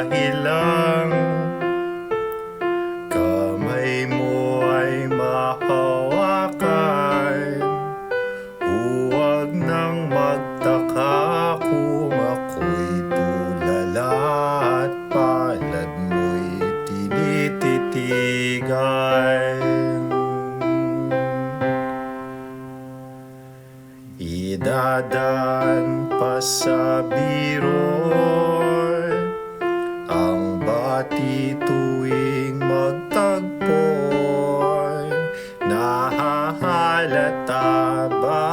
Dahilan. Kamay mo ay mahawakan. Huwag nang magtaka kung ako'y tulala At palad mo'y tinititigan. Idadaan pa sa biro Bati tuwing magtagpo Nahahalata ba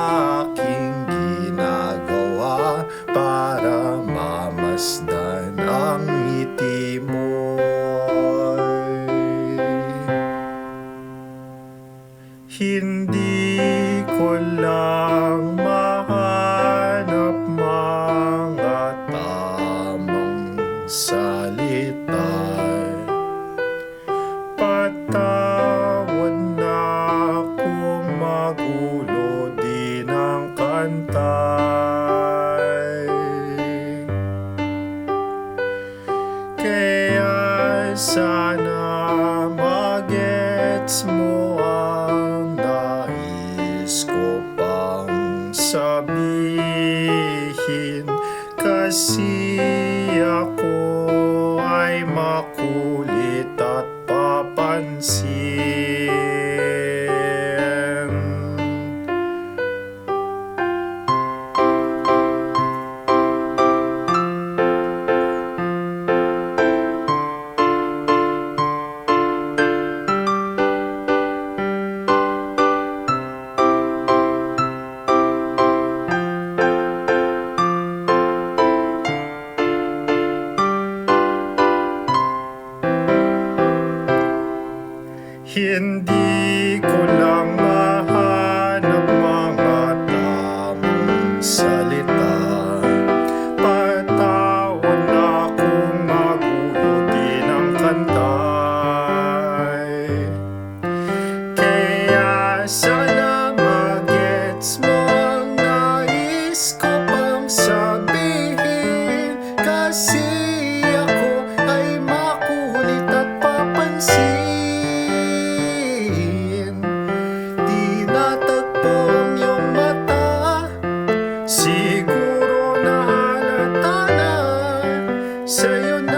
aking ginagawa Para mamasdan ang ngiti mo? Hindi ko lang mahanap pantay Kaya sana magets mo ang nais ko pang sabihin. Kasi ako ay makulit. hindi ko lang mahanap mga tamang salita. Patawan na kung magulo din ang kantay. Kaya sana magets mo ang nais ko pang sa Sa'yo na